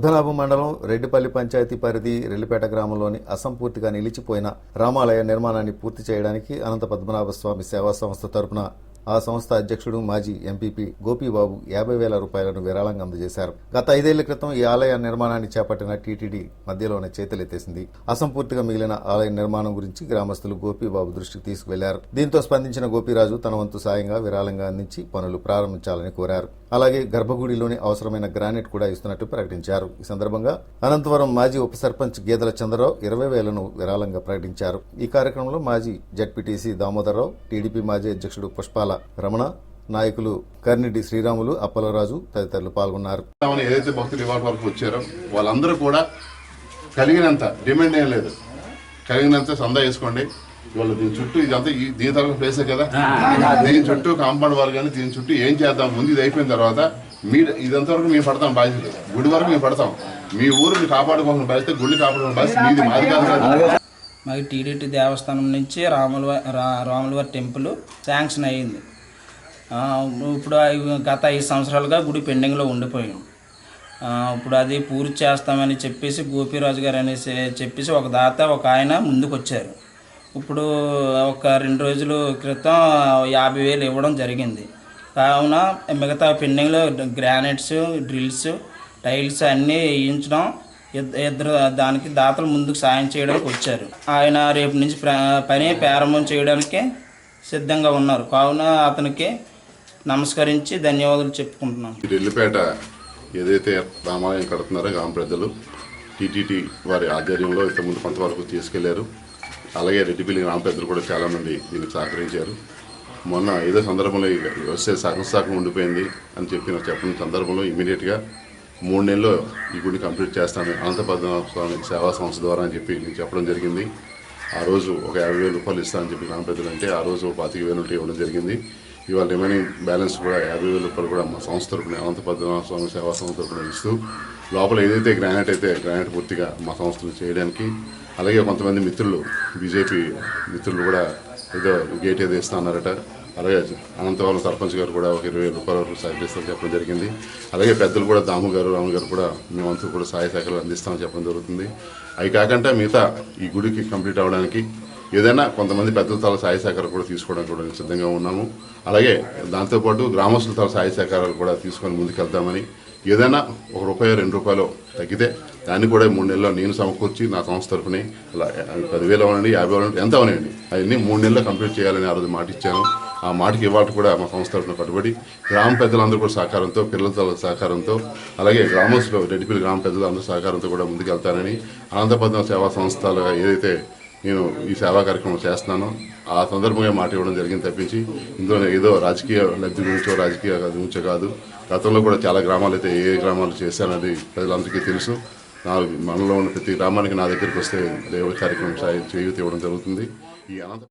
పద్మనాభం మండలం రెడ్డిపల్లి పంచాయతీ పరిధి రెల్లిపేట గ్రామంలోని అసంపూర్తిగా నిలిచిపోయిన రామాలయ నిర్మాణాన్ని పూర్తి చేయడానికి అనంత పద్మనాభ స్వామి సేవా సంస్థ తరపున ఆ సంస్థ అధ్యక్షుడు మాజీ ఎంపీపీ గోపీబాబు యాభై వేల రూపాయలను విరాళంగా అందజేశారు. గత ఐదేళ్ళ క్రితం ఈ ఆలయ నిర్మాణాన్ని చేపట్టిన టీటీడీ మధ్యలోనే చేతులెత్తేసింది. అసంపూర్తిగా మిగిలిన ఆలయ నిర్మాణం గురించి గ్రామస్తులు గోపీబాబు దృష్టికి తీసుకువెళ్ళారు. దీంతో స్పందించిన గోపీరాజు తన వంతు సాయంగా విరాళంగా అందించి పనులు ప్రారంభించాలని కోరారు. అలాగే గర్భగుడిలోని అవసరమైన గ్రానైట్ కూడా ఇస్తున్నట్టు ప్రకటించారు. ఈ సందర్భంగా అనంతవరం మాజీ ఉప సర్పంచ్ గీదల చంద్రరావు ఇరవై వేలను విరాళంగా ప్రకటించారు. ఈ కార్యక్రమంలో మాజీ జడ్పీటీసీ దామోదరరావు టీడీపీ మాజీ అధ్యక్షుడు పుష్పాల రమణ నాయకులు కర్నిటి శ్రీరాములు అప్పలరాజు తదితరులు పాల్గొన్నారు. ఏదైతే భక్తులు ఇవాళ వరకు వచ్చారో వాళ్ళందరూ కూడా కలిగినంత డిమాండ్ ఏం లేదు. కలిగినంత సందా వేసుకోండి. ఇవాళ దీని చుట్టూ ఇదంతా ఈ- దీని తరఫు ప్లేసే కదా? దీని చుట్టూ కాంపౌండ్ వాళ్ళు కానీ దీని చుట్టూ ఏం చేద్దాం? ముందు ఇది అయిపోయిన తర్వాత మీ ఇదంతా వరకు మేము పడతాం బాధ్యత గుడి వరకు మేము పడతాం. మీ ఊరిని కాపాడుకోవాల్సిన బాధ్యత గుడిని కాపాడుకోవాల్సిన బాధ్యత మీది మాది కాదు కదా. మాకు టీడీటీ దేవస్థానం నుంచి రాములవారి రాములవారి టెంపుల్ శాంక్షన్ అయ్యింది ఇప్పుడు గత ఐదు సంవత్సరాలుగా గుడి పెండింగ్లో ఉండిపోయింది. ఇప్పుడు అది పూర్తి చేస్తామని చెప్పేసి గోపిరాజు గారు అనేసి చెప్పేసి ఒక దాత ఒక ఆయన ముందుకు వచ్చారు ఇప్పుడు ఒక రెండు రోజుల క్రితం యాభై వేలు ఇవ్వడం జరిగింది. కావున మిగతా పెండింగ్లో గ్రానైట్స్ డ్రిల్స్ టైల్స్ అన్నీ వేయించడం ఇద్దరు దానికి దాతలు ముందుకు సాయం చేయడానికి వచ్చారు. ఆయన రేపు నుంచి పని ప్రారంభం చేయడానికే సిద్ధంగా ఉన్నారు. కావున అతనికి నమస్కరించి ధన్యవాదాలు చెప్పుకుంటున్నాం. ఢిల్లీపేట ఏదైతే రామాలయం కడుతున్నారో గ్రామ ప్రజలు టీటీటీ వారి ఆధ్వర్యంలో ఇంతకుముందు కొంతవరకు తీసుకెళ్ళారు. అలాగే రెడ్డిపల్లి గ్రామ పెద్దలు కూడా చాలామంది దీనికి సహకరించారు. మొన్న ఏదో సందర్భంలో వస్తే సగం సగం ఉండిపోయింది అని చెప్పిన చెప్పిన సందర్భంలో ఇమీడియట్గా మూడు నెలల్లో ఈ గుడిని కంప్లీట్ చేస్తాను అనంతపద్మనాభ స్వామి సేవా సంస్థ ద్వారా అని చెప్పి నేను చెప్పడం జరిగింది. ఆ రోజు ఒక యాభై వేల రూపాయలు ఇస్తానని చెప్పి గ్రామ అంటే ఆ రోజు పాతిక వేలు ఉంటే ఇవ్వడం జరిగింది. ఇవాళ రిమైనింగ్ బ్యాలెన్స్ కూడా యాభై వేల రూపాయలు కూడా మా సంస్థ తరపున అనంత పద్మనాభ స్వామి సేవా సంస్థ తరపున ఇస్తూ లోపల ఏదైతే గ్రానైట్ అయితే గ్రానైట్ పూర్తిగా మా సంస్థలు చేయడానికి అలాగే కొంతమంది మిత్రులు బీజేపీ మిత్రులు కూడా ఏదో గేట్ ఏదో ఇస్తా అన్నారట. అలాగే అనంతవరం సర్పంచ్ గారు కూడా ఒక ఇరవై రూపాయల వరకు సహకరిస్తామని చెప్పడం జరిగింది. అలాగే పెద్దలు కూడా దాము గారు రాము గారు కూడా మేమంతా కూడా సహాయ సహకారాలు అందిస్తామని చెప్పడం జరుగుతుంది. అవి కాకుండా మిగతా ఈ గుడికి కంప్లీట్ అవ్వడానికి ఏదైనా కొంతమంది పెద్దల తల సహాయ సహకారాలు కూడా తీసుకోవడానికి కూడా సిద్ధంగా ఉన్నాము. అలాగే దాంతోపాటు గ్రామస్తుల తల సహాయ సహకారాలు కూడా తీసుకొని ముందుకెళ్తామని. ఏదైనా ఒక రూపాయి రెండు రూపాయలు తగ్గితే దాన్ని కూడా మూడు నెలల్లో నేను సమకూర్చి నా సంస్థ తరఫుని ఇలా పదివేలు అవనండి యాభై అవనండి ఎంత అవనండి అవన్నీ మూడు నెలల్లో కంప్లీట్ చేయాలని ఆ రోజు మాట ఇచ్చాను ఆ మాటకి ఇవాళ కూడా మా సంస్థ తరఫున కట్టుబడి గ్రామ పెద్దలందరూ కూడా సహకారంతో పిల్లల సహకారంతో అలాగే గ్రామస్తులు రెడ్డిపల్లి గ్రామ పెద్దలందరూ సహకారంతో కూడా ముందుకెళ్తానని అనంతపద్మ సేవా సంస్థలుగా ఏదైతే నేను ఈ సేవా కార్యక్రమం చేస్తున్నాను ఆ సందర్భంగా మాట ఇవ్వడం జరిగింది తప్పించి ఇందులో ఏదో రాజకీయ లబ్ధి గురించో రాజకీయ గురించో కాదు. గతంలో కూడా చాలా గ్రామాలు అయితే ఏ గ్రామాలు చేశానది ప్రజలందరికీ తెలుసు. నా మనలో ఉన్న ప్రతి గ్రామానికి నా దగ్గరికి వస్తే దేవ కార్యక్రమం చేయూత ఇవ్వడం జరుగుతుంది. ఈ అనంత